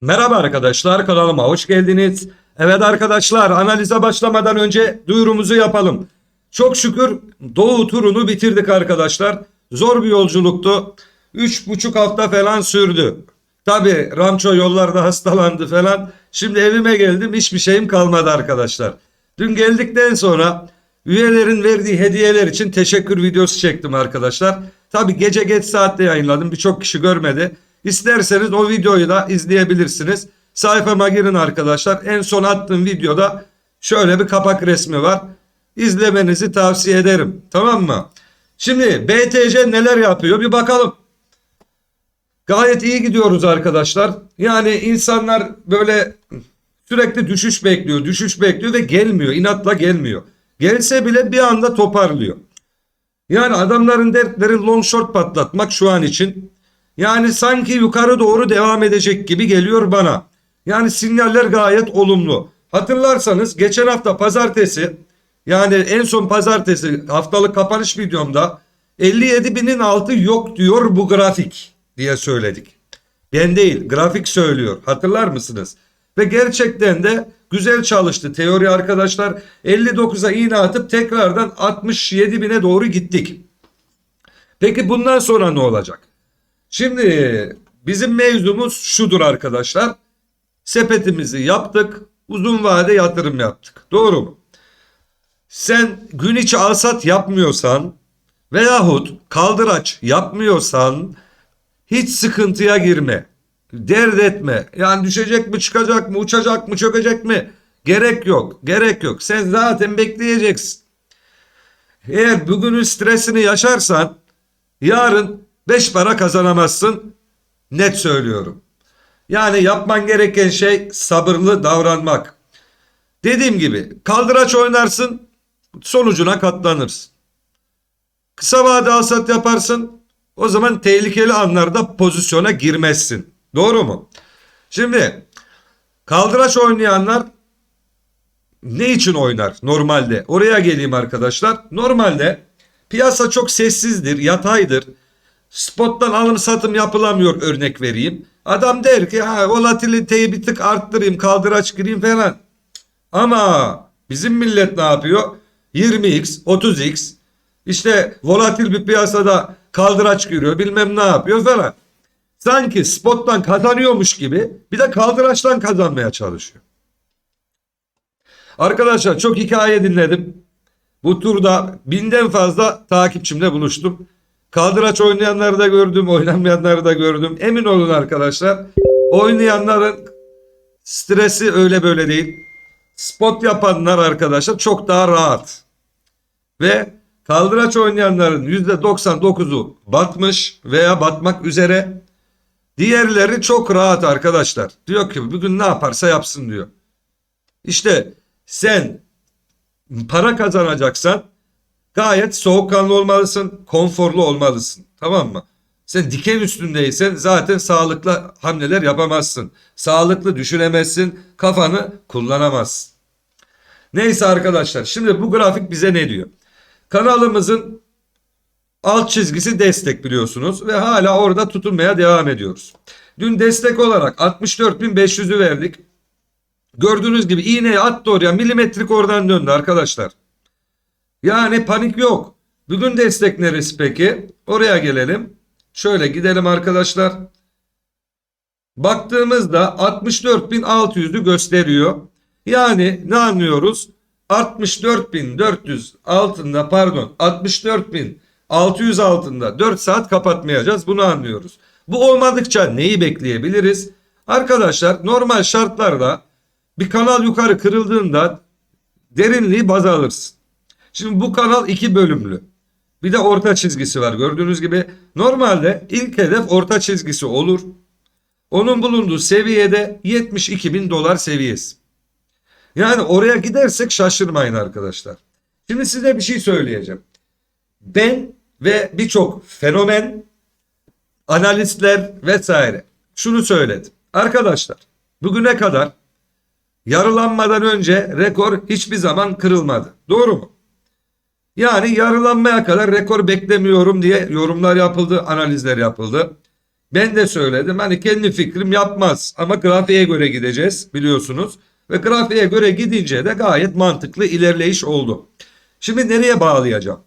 Merhaba arkadaşlar kanalıma hoş geldiniz. Evet arkadaşlar analize başlamadan önce duyurumuzu yapalım. Çok şükür Doğu turunu bitirdik arkadaşlar. Zor bir yolculuktu. Üç buçuk hafta falan sürdü. Tabi Ramço yollarda hastalandı falan. Şimdi evime geldim hiçbir şeyim kalmadı arkadaşlar. Dün geldikten sonra üyelerin verdiği hediyeler için teşekkür videosu çektim arkadaşlar. Tabi gece geç saatte yayınladım birçok kişi görmedi. İsterseniz o videoyu da izleyebilirsiniz. Sayfama girin arkadaşlar. En son attığım videoda şöyle bir kapak resmi var. İzlemenizi tavsiye ederim. Tamam mı? Şimdi BTC neler yapıyor bir bakalım. Gayet iyi gidiyoruz arkadaşlar. Yani insanlar böyle sürekli düşüş bekliyor, düşüş bekliyor ve gelmiyor. inatla gelmiyor. Gelse bile bir anda toparlıyor. Yani adamların dertleri long short patlatmak şu an için. Yani sanki yukarı doğru devam edecek gibi geliyor bana. Yani sinyaller gayet olumlu. Hatırlarsanız geçen hafta pazartesi yani en son pazartesi haftalık kapanış videomda 57 binin altı yok diyor bu grafik diye söyledik. Ben değil grafik söylüyor hatırlar mısınız? Ve gerçekten de güzel çalıştı teori arkadaşlar. 59'a iğne atıp tekrardan 67 bine doğru gittik. Peki bundan sonra ne olacak? Şimdi bizim mevzumuz şudur arkadaşlar. Sepetimizi yaptık. Uzun vade yatırım yaptık. Doğru mu? Sen gün içi alsat yapmıyorsan veyahut kaldıraç yapmıyorsan hiç sıkıntıya girme. Dert etme. Yani düşecek mi çıkacak mı uçacak mı çökecek mi? Gerek yok. Gerek yok. Sen zaten bekleyeceksin. Eğer bugünün stresini yaşarsan yarın beş para kazanamazsın. Net söylüyorum. Yani yapman gereken şey sabırlı davranmak. Dediğim gibi kaldıraç oynarsın sonucuna katlanırsın. Kısa vade alsat yaparsın o zaman tehlikeli anlarda pozisyona girmezsin. Doğru mu? Şimdi kaldıraç oynayanlar ne için oynar normalde? Oraya geleyim arkadaşlar. Normalde piyasa çok sessizdir, yataydır. Spottan alım satım yapılamıyor örnek vereyim. Adam der ki ha volatiliteyi bir tık arttırayım, kaldıraç gireyim falan. Ama bizim millet ne yapıyor? 20x, 30x işte volatil bir piyasada kaldıraç giriyor bilmem ne yapıyor falan. Sanki spottan kazanıyormuş gibi bir de kaldıraçtan kazanmaya çalışıyor. Arkadaşlar çok hikaye dinledim. Bu turda binden fazla takipçimle buluştum. Kaldıraç oynayanları da gördüm, oynamayanları da gördüm. Emin olun arkadaşlar, oynayanların stresi öyle böyle değil. Spot yapanlar arkadaşlar çok daha rahat. Ve kaldıraç oynayanların %99'u batmış veya batmak üzere. Diğerleri çok rahat arkadaşlar. Diyor ki bugün ne yaparsa yapsın diyor. İşte sen para kazanacaksan gayet soğukkanlı olmalısın, konforlu olmalısın. Tamam mı? Sen diken üstündeysen zaten sağlıklı hamleler yapamazsın. Sağlıklı düşünemezsin, kafanı kullanamazsın. Neyse arkadaşlar şimdi bu grafik bize ne diyor? Kanalımızın alt çizgisi destek biliyorsunuz ve hala orada tutunmaya devam ediyoruz. Dün destek olarak 64.500'ü verdik. Gördüğünüz gibi iğneyi attı oraya milimetrik oradan döndü arkadaşlar. Yani panik yok. Bugün destek neresi peki? Oraya gelelim. Şöyle gidelim arkadaşlar. Baktığımızda 64.600'ü gösteriyor. Yani ne anlıyoruz? 64.400 altında pardon 64.600 altında 4 saat kapatmayacağız. Bunu anlıyoruz. Bu olmadıkça neyi bekleyebiliriz? Arkadaşlar normal şartlarda bir kanal yukarı kırıldığında derinliği baz alırsın. Şimdi bu kanal iki bölümlü. Bir de orta çizgisi var. Gördüğünüz gibi normalde ilk hedef orta çizgisi olur. Onun bulunduğu seviyede 72 bin dolar seviyesi. Yani oraya gidersek şaşırmayın arkadaşlar. Şimdi size bir şey söyleyeceğim. Ben ve birçok fenomen, analistler vesaire şunu söyledim. Arkadaşlar bugüne kadar yarılanmadan önce rekor hiçbir zaman kırılmadı. Doğru mu? Yani yarılanmaya kadar rekor beklemiyorum diye yorumlar yapıldı, analizler yapıldı. Ben de söyledim hani kendi fikrim yapmaz ama grafiğe göre gideceğiz biliyorsunuz. Ve grafiğe göre gidince de gayet mantıklı ilerleyiş oldu. Şimdi nereye bağlayacağım?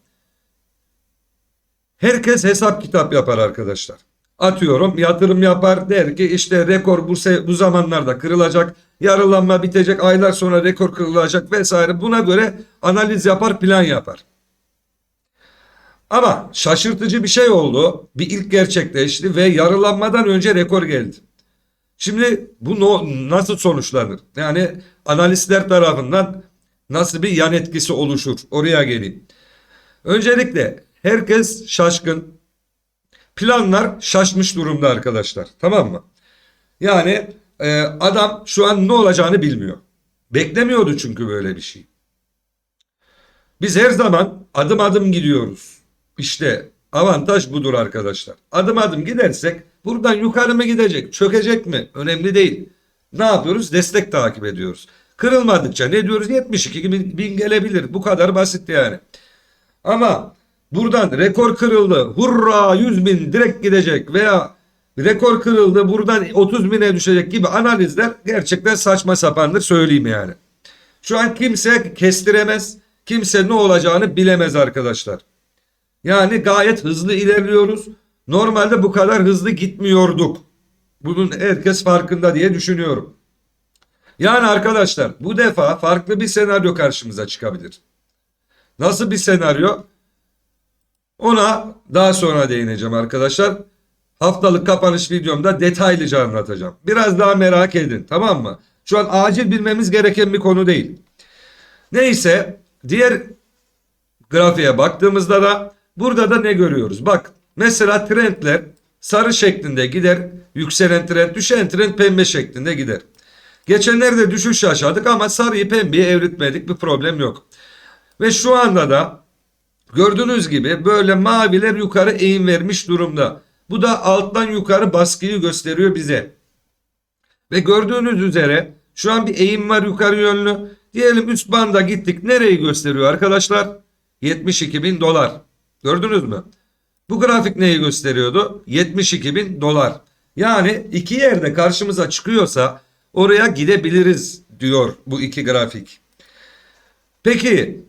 Herkes hesap kitap yapar arkadaşlar. Atıyorum yatırım yapar der ki işte rekor bu, bu zamanlarda kırılacak. Yarılanma bitecek aylar sonra rekor kırılacak vesaire. Buna göre analiz yapar plan yapar. Ama şaşırtıcı bir şey oldu. Bir ilk gerçekleşti ve yarılanmadan önce rekor geldi. Şimdi bu no- nasıl sonuçlanır? Yani analistler tarafından nasıl bir yan etkisi oluşur? Oraya geleyim. Öncelikle herkes şaşkın. Planlar şaşmış durumda arkadaşlar. Tamam mı? Yani e, adam şu an ne olacağını bilmiyor. Beklemiyordu çünkü böyle bir şey. Biz her zaman adım adım gidiyoruz. İşte avantaj budur arkadaşlar. Adım adım gidersek buradan yukarı mı gidecek, çökecek mi? Önemli değil. Ne yapıyoruz? Destek takip ediyoruz. Kırılmadıkça ne diyoruz? 72 bin, gelebilir. Bu kadar basit yani. Ama buradan rekor kırıldı. Hurra 100 bin direkt gidecek veya rekor kırıldı buradan 30 bine düşecek gibi analizler gerçekten saçma sapandır söyleyeyim yani. Şu an kimse kestiremez. Kimse ne olacağını bilemez arkadaşlar. Yani gayet hızlı ilerliyoruz. Normalde bu kadar hızlı gitmiyorduk. Bunun herkes farkında diye düşünüyorum. Yani arkadaşlar bu defa farklı bir senaryo karşımıza çıkabilir. Nasıl bir senaryo? Ona daha sonra değineceğim arkadaşlar. Haftalık kapanış videomda detaylıca anlatacağım. Biraz daha merak edin tamam mı? Şu an acil bilmemiz gereken bir konu değil. Neyse diğer grafiğe baktığımızda da burada da ne görüyoruz? Bak mesela trendler sarı şeklinde gider. Yükselen trend, düşen trend pembe şeklinde gider. Geçenlerde düşüş yaşadık ama sarıyı pembeye evritmedik bir problem yok. Ve şu anda da gördüğünüz gibi böyle maviler yukarı eğim vermiş durumda. Bu da alttan yukarı baskıyı gösteriyor bize. Ve gördüğünüz üzere şu an bir eğim var yukarı yönlü. Diyelim üst banda gittik. Nereyi gösteriyor arkadaşlar? 72 bin dolar. Gördünüz mü? Bu grafik neyi gösteriyordu? 72 bin dolar. Yani iki yerde karşımıza çıkıyorsa oraya gidebiliriz diyor bu iki grafik. Peki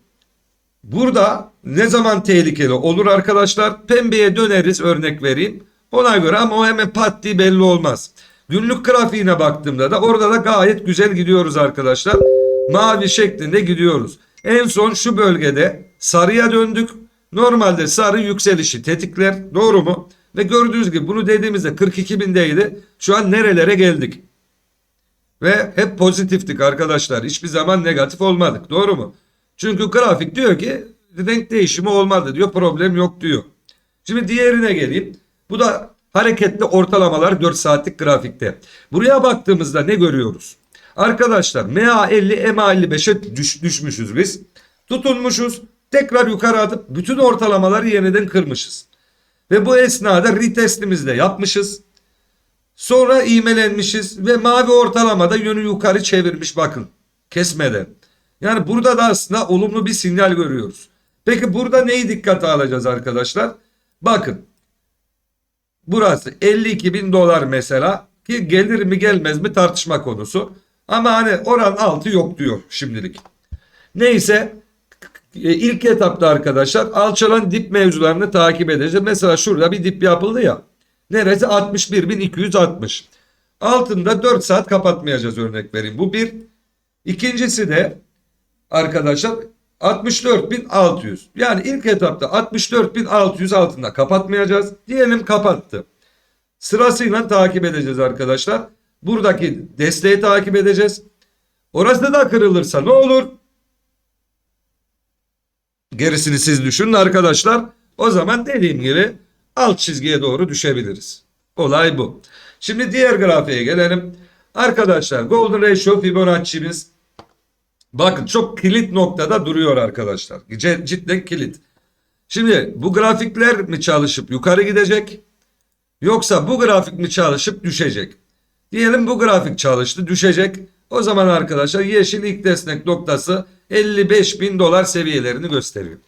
burada ne zaman tehlikeli olur arkadaşlar? Pembeye döneriz örnek vereyim. Ona göre ama o hemen pat diye belli olmaz. Günlük grafiğine baktığımda da orada da gayet güzel gidiyoruz arkadaşlar. Mavi şeklinde gidiyoruz. En son şu bölgede sarıya döndük. Normalde sarı yükselişi tetikler. Doğru mu? Ve gördüğünüz gibi bunu dediğimizde 42 bindeydi. Şu an nerelere geldik? Ve hep pozitiftik arkadaşlar. Hiçbir zaman negatif olmadık. Doğru mu? Çünkü grafik diyor ki renk değişimi olmadı diyor. Problem yok diyor. Şimdi diğerine geleyim. Bu da hareketli ortalamalar 4 saatlik grafikte. Buraya baktığımızda ne görüyoruz? Arkadaşlar MA50 MA55'e düş, düşmüşüz biz. Tutunmuşuz. Tekrar yukarı atıp bütün ortalamaları yeniden kırmışız. Ve bu esnada retestimizi de yapmışız. Sonra iğmelenmişiz ve mavi ortalamada yönü yukarı çevirmiş bakın. Kesmeden. Yani burada da aslında olumlu bir sinyal görüyoruz. Peki burada neyi dikkate alacağız arkadaşlar? Bakın. Burası 52 bin dolar mesela ki gelir mi gelmez mi tartışma konusu. Ama hani oran altı yok diyor şimdilik. Neyse ilk etapta arkadaşlar alçalan dip mevzularını takip edeceğiz. Mesela şurada bir dip yapıldı ya. Neresi 61.260. Altında 4 saat kapatmayacağız örnek vereyim. Bu bir. İkincisi de arkadaşlar 64.600. Yani ilk etapta 64.600 altında kapatmayacağız. Diyelim kapattı. Sırasıyla takip edeceğiz arkadaşlar. Buradaki desteği takip edeceğiz. Orası da kırılırsa ne olur? Gerisini siz düşünün arkadaşlar. O zaman dediğim gibi alt çizgiye doğru düşebiliriz. Olay bu. Şimdi diğer grafiğe gelelim. Arkadaşlar Golden Ratio Fibonacci'miz bakın çok kilit noktada duruyor arkadaşlar. Cidden kilit. Şimdi bu grafikler mi çalışıp yukarı gidecek? Yoksa bu grafik mi çalışıp düşecek? Diyelim bu grafik çalıştı düşecek. O zaman arkadaşlar yeşil ilk destek noktası 55 bin dolar seviyelerini gösteriyor.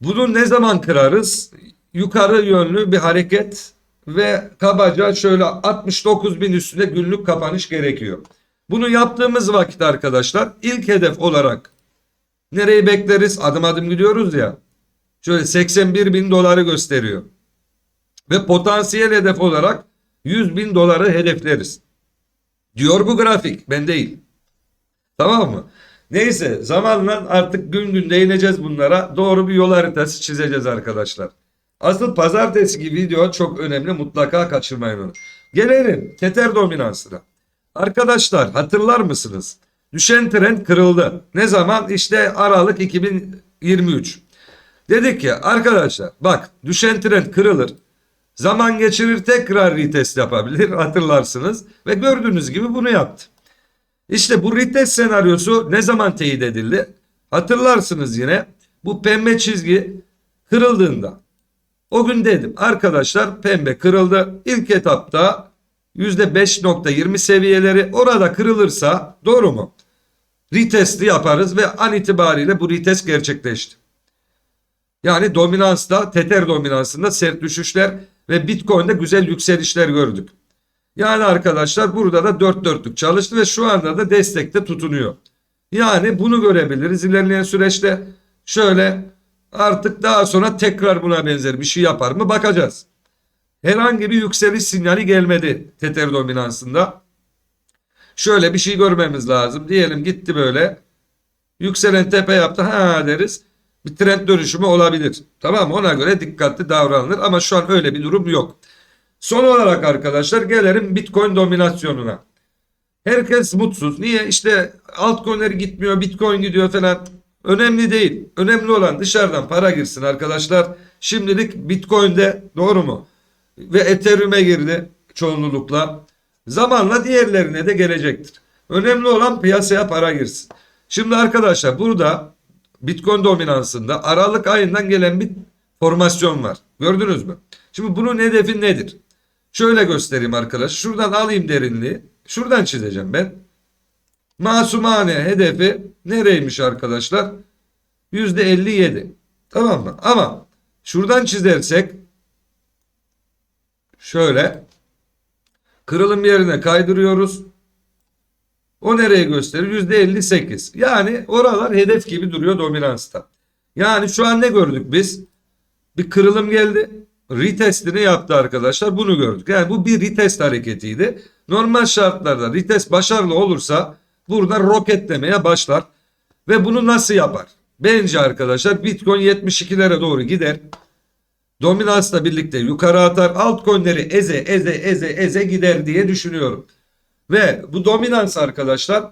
Bunu ne zaman kırarız? Yukarı yönlü bir hareket ve kabaca şöyle 69 bin üstünde günlük kapanış gerekiyor. Bunu yaptığımız vakit arkadaşlar ilk hedef olarak nereyi bekleriz? Adım adım gidiyoruz ya. Şöyle 81 bin doları gösteriyor. Ve potansiyel hedef olarak 100 bin doları hedefleriz. Diyor bu grafik ben değil. Tamam mı? Neyse zamanla artık gün gün değineceğiz bunlara. Doğru bir yol haritası çizeceğiz arkadaşlar. Asıl pazartesi gibi video çok önemli. Mutlaka kaçırmayın onu. Gelelim Tether dominansına. Arkadaşlar hatırlar mısınız? Düşen trend kırıldı. Ne zaman? İşte Aralık 2023. Dedik ki arkadaşlar bak düşen trend kırılır. Zaman geçirir tekrar retest yapabilir hatırlarsınız. Ve gördüğünüz gibi bunu yaptı. İşte bu retest senaryosu ne zaman teyit edildi? Hatırlarsınız yine bu pembe çizgi kırıldığında. O gün dedim arkadaşlar pembe kırıldı. İlk etapta %5.20 seviyeleri orada kırılırsa doğru mu? Retest'i yaparız ve an itibariyle bu retest gerçekleşti. Yani dominansta, Tether dominansında sert düşüşler ve Bitcoin'de güzel yükselişler gördük. Yani arkadaşlar burada da dört dörtlük çalıştı ve şu anda da destekte tutunuyor. Yani bunu görebiliriz ilerleyen süreçte. Şöyle artık daha sonra tekrar buna benzer bir şey yapar mı bakacağız. Herhangi bir yükseliş sinyali gelmedi Tether dominansında. Şöyle bir şey görmemiz lazım. Diyelim gitti böyle. Yükselen tepe yaptı. Ha deriz. Bir trend dönüşümü olabilir. Tamam? Ona göre dikkatli davranılır ama şu an öyle bir durum yok. Son olarak arkadaşlar gelelim Bitcoin dominasyonuna. Herkes mutsuz. Niye? İşte altcoin'ler gitmiyor, Bitcoin gidiyor falan. Önemli değil. Önemli olan dışarıdan para girsin arkadaşlar. Şimdilik Bitcoin'de doğru mu? Ve Ethereum'e girdi çoğunlukla. Zamanla diğerlerine de gelecektir. Önemli olan piyasaya para girsin. Şimdi arkadaşlar burada Bitcoin dominansında Aralık ayından gelen bir formasyon var. Gördünüz mü? Şimdi bunun hedefi nedir? Şöyle göstereyim arkadaşlar. Şuradan alayım derinliği. Şuradan çizeceğim ben. Masumane hedefi nereymiş arkadaşlar? %57. Tamam mı? Ama şuradan çizersek şöyle kırılım yerine kaydırıyoruz. O nereye gösterir? %58. Yani oralar hedef gibi duruyor dominansta. Yani şu an ne gördük biz? Bir kırılım geldi. Retestini yaptı arkadaşlar. Bunu gördük. Yani bu bir retest hareketiydi. Normal şartlarda retest başarılı olursa burada roketlemeye başlar. Ve bunu nasıl yapar? Bence arkadaşlar Bitcoin 72'lere doğru gider. Dominansla birlikte yukarı atar. Altcoin'leri eze eze eze eze gider diye düşünüyorum. Ve bu dominans arkadaşlar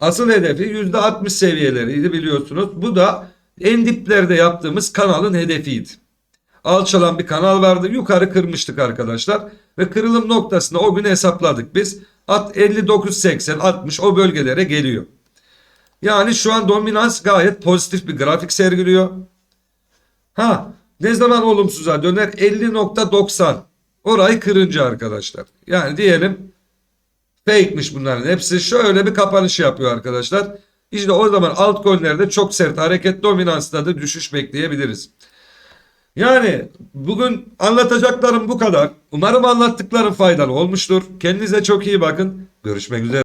asıl hedefi %60 seviyeleriydi biliyorsunuz. Bu da en diplerde yaptığımız kanalın hedefiydi. Alçalan bir kanal vardı. Yukarı kırmıştık arkadaşlar. Ve kırılım noktasını o gün hesapladık biz. At 59 80 60 o bölgelere geliyor. Yani şu an dominans gayet pozitif bir grafik sergiliyor. Ha ne zaman olumsuza döner 50.90 orayı kırınca arkadaşlar. Yani diyelim fake'miş bunların hepsi şöyle bir kapanış yapıyor arkadaşlar. İşte o zaman altcoin'lerde çok sert hareket dominansta da düşüş bekleyebiliriz. Yani bugün anlatacaklarım bu kadar. Umarım anlattıklarım faydalı olmuştur. Kendinize çok iyi bakın. Görüşmek üzere.